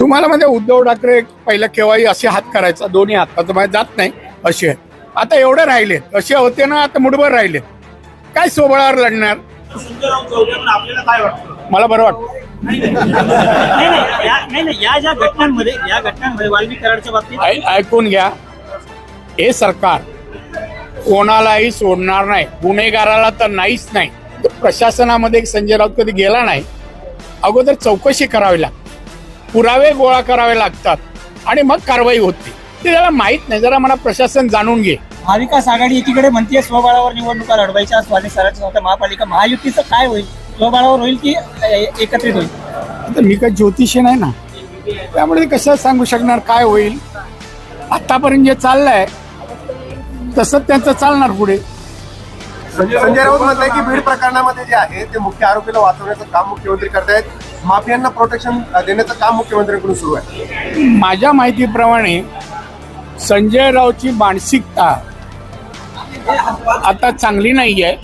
तुम्हाला म्हणजे उद्धव ठाकरे पहिला केव्हाही असे हात करायचा दोन्ही हात आता जात नाही असे आता एवढे राहिले असे होते ना आता मुठभर राहिले. काय सोबळावर लढणार? मला बरं वाटतं. ऐकून घ्या. हे सरकार कोणालाही सोडणार नाही. गुन्हेगाराला तर नाहीच नाही. प्रशासनामध्ये संजय राऊत कधी गेला नाही. अगोदर चौकशी करावी लागते. पुरावे गोळा करावे लागतात. आणि मग कारवाई होते. ते त्याला माहीत नाही. जरा मला प्रशासन जाणून घे. महाविकास आघाडी एकीकडे म्हणते स्वबळावर निवडणुका लढवायच्या स्वामी संस्था महापालिका महायुतीचं काय होईल? स्वबळावर होईल की एकत्रित होईल? आता मी काय ज्योतिषी नाही ना. त्यामुळे कसं सांगू शकणार काय होईल? आतापर्यंत जे चाललंय तसं त्यांचं चालणार पुढे. संजय राऊत म्हणताय की बीड प्रकरणामध्ये जे आहे ते मुख्य आरोपीला वाचवण्याचं काम मुख्यमंत्री करतायत माफियांना प्रोटेक्शन देण्याचं काम मुख्यमंत्र्यांकडून सुरू आहे. माझ्या माहितीप्रमाणे संजय रावची मानसिकता आता चांगली नाही आहे.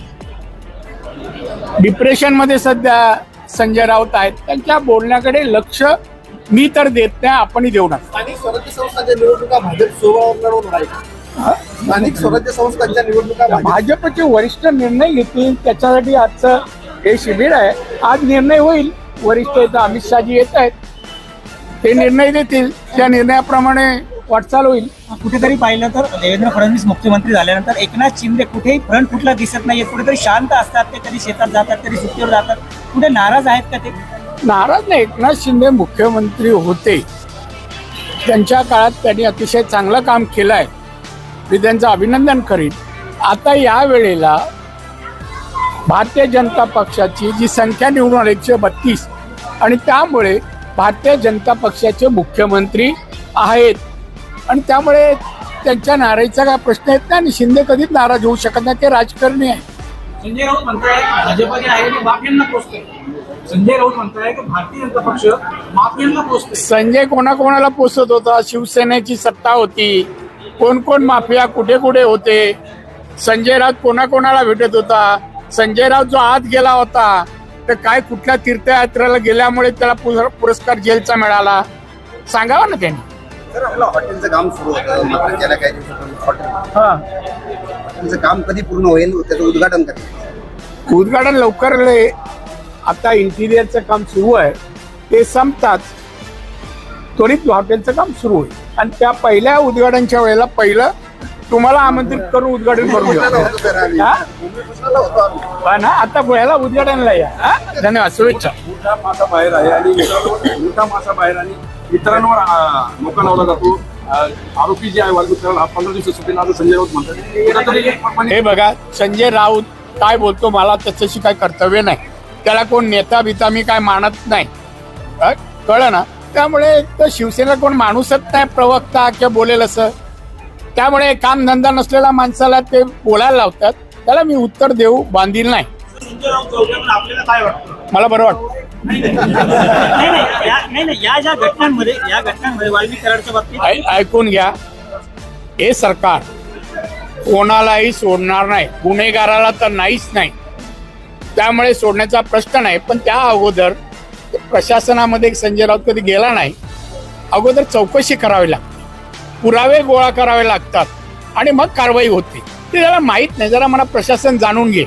डिप्रेशनमध्ये सध्या संजय राऊत आहेत. त्यांच्या बोलण्याकडे लक्ष मी तर देत नाही आपणही देऊ नका. स्थानिक स्वराज्य संस्थांच्या निवडणुका भाजप सोबत स्थानिक स्वराज्य संस्थांच्या निवडणुका भाजप भाजपचे वरिष्ठ निर्णय घेतील त्याच्यासाठी आजचं हे शिबिर आहे. आज निर्णय होईल. वरिष्ठ येतं अमित शहाजी येत आहेत. ते निर्णय देतील. त्या निर्णयाप्रमाणे वाटचाल होईल. कुठेतरी पाहिलं तर देवेंद्र फडणवीस मुख्यमंत्री झाल्यानंतर एकनाथ शिंदे कुठेही फ्रंट फुटला दिसत नाहीये. कुठेतरी शांत असतात ते कधी शेतात जातात कधी सुट्टीवर जातात. कुठे नाराज आहेत का ते? नाराज नाही. एकनाथ शिंदे मुख्यमंत्री होते. त्यांच्या काळात त्यांनी अतिशय चांगलं काम केलं आहे मी त्यांचं अभिनंदन करीन. आता या वेळेला भारतीय जनता पक्षाची जी संख्या निवडून एकशे बत्तीस आणि त्यामुळे भारतीय जनता पक्षाचे मुख्यमंत्री आहेत. आणि त्यामुळे त्यांच्या नाराजीचा काय प्रश्न येत नाही आणि शिंदे कधीच नाराज होऊ शकत नाही ते राजकारणी आहे. संजय राऊत म्हणताय भाजप जे आहे ते माफियांना पोचतोय. संजय राऊत म्हणताय की भारतीय जनता पक्ष माफियांना पोचतोय. संजय कोणाकोणाला पोचत होता? शिवसेनेची सत्ता होती. कोण कोण माफिया कुठे कुठे होते? संजय राऊत कोणाकोणाला भेटत होता? संजय राऊत जो आत गेला होता तर काय कुठल्या तीर्थयात्रेला गेल्यामुळे त्याला पुर- पुरस्कार जेलचा मिळाला? सांगावा ना त्यांनी. हॉटेलचं काम सुरू होतं. मात्र त्याला काय हॉटेल. हॉटेलचं काम कधी पूर्ण होईल? त्याचं उद्घाटन कधी? उद्घाटन लवकर आता इंटिरियरचं काम सुरू आहे. ते संपताच. त्वरित हॉटेलचं काम सुरू होईल. आणि त्या पहिल्या उद्घाटनच्या वेळेला पहिलं तुम्हाला आमंत्रित करून उद्घाटन करून हा? ना? आता गोव्याला उद्घाटनला या. हा? धन्यवाद शुभेच्छा. मोठा मासा बाहेर आहे आणि मित्रांनो- मोठा मासा बाहेर आणि मित्रांवर आ, मोका लावला जातो. आ, आरोपी जे आहे वाल्मिक हा पंधरा दिवस सुट्टीला आता संजय राऊत म्हणतात. कुठेतरी एक प्रमाणे हे बघा संजय राऊत काय बोलतो मला त्याच्याशी काय कर्तव्य नाही. त्याला कोण नेता बिता मी काय मानत नाही? कळलं ना? त्यामुळे तर शिवसेना कोण माणूसच नाही प्रवक्ता किंवा बोलेल असं. त्यामुळे काम धंदा नसलेल्या माणसाला ते बोलायला लावतात. त्याला मी उत्तर देऊ बांधील नाही. मला बरं वाटतं. ऐकून घ्या. हे सरकार कोणालाही सोडणार नाही. गुन्हेगाराला तर नाहीच नाही. त्यामुळे सोडण्याचा प्रश्न नाही. पण त्या अगोदर प्रशासनामध्ये संजय राऊत कधी गेला नाही अगोदर चौकशी करावी लागते. पुरावे गोळा करावे लागतात आणि मग कारवाई होते. ते त्याला माहीत नाही जरा मला प्रशासन जाणून घे.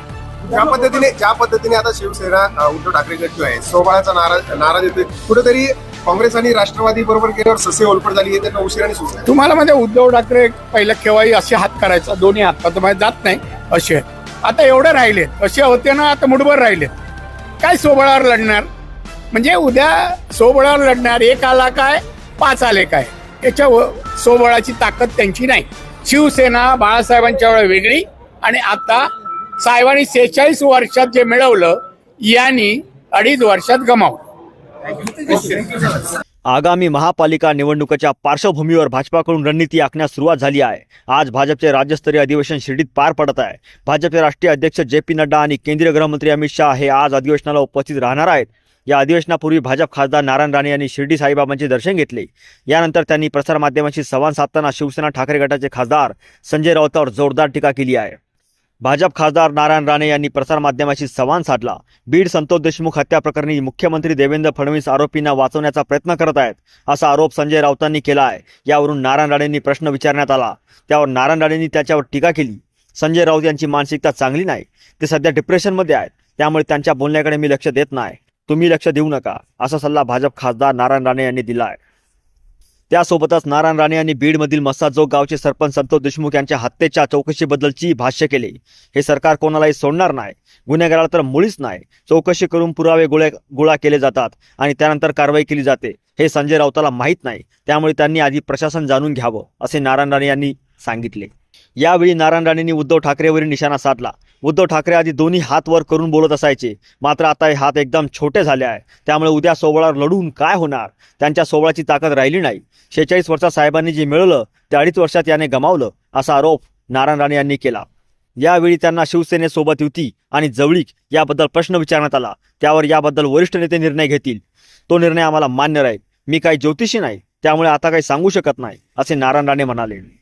ज्या पद्धतीने ज्या पद्धतीने आता शिवसेना उद्धव ठाकरे गट जो आहे सोबळाचा नाराज नाराज येतोय कुठेतरी काँग्रेस आणि राष्ट्रवादी बरोबर गेल्यावर ससे ओलपट झाली आहे त्यांना उशिराने सुचलं. तुम्हाला म्हणजे उद्धव ठाकरे पहिला केव्हाही असे हात करायचा दोन्ही हात आता माझ्या जात नाही असे. आता एवढे राहिले असे होते ना आता मुठभर राहिले काय सोबळावर लढणार? म्हणजे उद्या सोबळावर लढणार एक आला काय पाच आले काय? याच्या सोबळाची ताकद त्यांची नाही. शिवसेना बाळासाहेबांच्या वेळी वेगळी आणि आता साहेबांनी सेहेचाळीस वर्षात जे मिळवलं यांनी अडीच वर्षात गमावलं. आगामी महापालिका निवडणुकीच्या पार्श्वभूमीवर भाजपाकडून रणनीती आखण्यास सुरुवात झाली आहे. आज भाजपचे राज्यस्तरीय अधिवेशन शिर्डीत पार पडत आहे. भाजपचे राष्ट्रीय अध्यक्ष जे पी नड्डा आणि केंद्रीय गृहमंत्री अमित शहा हे आज अधिवेशनाला उपस्थित राहणार आहेत. या अधिवेशनापूर्वी भाजप खासदार नारायण राणे यांनी शिर्डी साईबाबांचे दर्शन घेतले. यानंतर त्यांनी प्रसारमाध्यमांशी संवाद साधताना शिवसेना ठाकरे गटाचे खासदार संजय राऊतावर जोरदार टीका केली आहे. भाजप खासदार नारायण राणे यांनी प्रसारमाध्यमाशी संवाद साधला. बीड संतोष देशमुख हत्या प्रकरणी मुख्यमंत्री देवेंद्र फडणवीस आरोपींना वाचवण्याचा प्रयत्न करत आहेत असा आरोप संजय राऊतांनी केला आहे. यावरून नारायण राणेंनी प्रश्न विचारण्यात आला. त्यावर नारायण राणेंनी त्याच्यावर टीका केली. संजय राऊत यांची मानसिकता चांगली नाही. ते सध्या डिप्रेशनमध्ये आहेत. त्यामुळे त्यांच्या बोलण्याकडे मी लक्ष देत नाही. तुम्ही लक्ष देऊ नका असा सल्ला भाजप खासदार नारायण राणे यांनी दिला आहे त्यासोबतच नारायण राणे यांनी बीडमधील मस्साजोग गावचे सरपंच संतोष देशमुख यांच्या हत्येच्या चौकशीबद्दलची भाष्य केले. हे सरकार कोणालाही सोडणार नाही गुन्हेगाराला तर मुळीच नाही. चौकशी करून पुरावे गोळ्या गोळा केले जातात आणि त्यानंतर कारवाई केली जाते. हे संजय राऊताला माहीत नाही त्यामुळे त्यांनी आधी प्रशासन जाणून घ्यावं असे नारायण राणे यांनी सांगितले. यावेळी नारायण राणेंनी उद्धव ठाकरेवरील निशाणा साधला. उद्धव ठाकरे आधी दोन्ही हात वर करून बोलत असायचे. मात्र आता हे हात एकदम छोटे झाले आहे त्यामुळे उद्या सोहळ्यावर लढून काय होणार? त्यांच्या सोहळ्याची ताकद राहिली नाही. शेहेचाळीस वर्षात साहेबांनी जे मिळवलं ते अडीच वर्षात याने गमावलं असा आरोप नारायण राणे यांनी केला. यावेळी त्यांना शिवसेनेसोबत युती आणि जवळीक याबद्दल प्रश्न विचारण्यात आला. त्यावर याबद्दल वरिष्ठ नेते निर्णय घेतील. तो निर्णय आम्हाला मान्य राहील. मी काही ज्योतिषी नाही त्यामुळे आता काही सांगू शकत नाही असे नारायण राणे म्हणाले.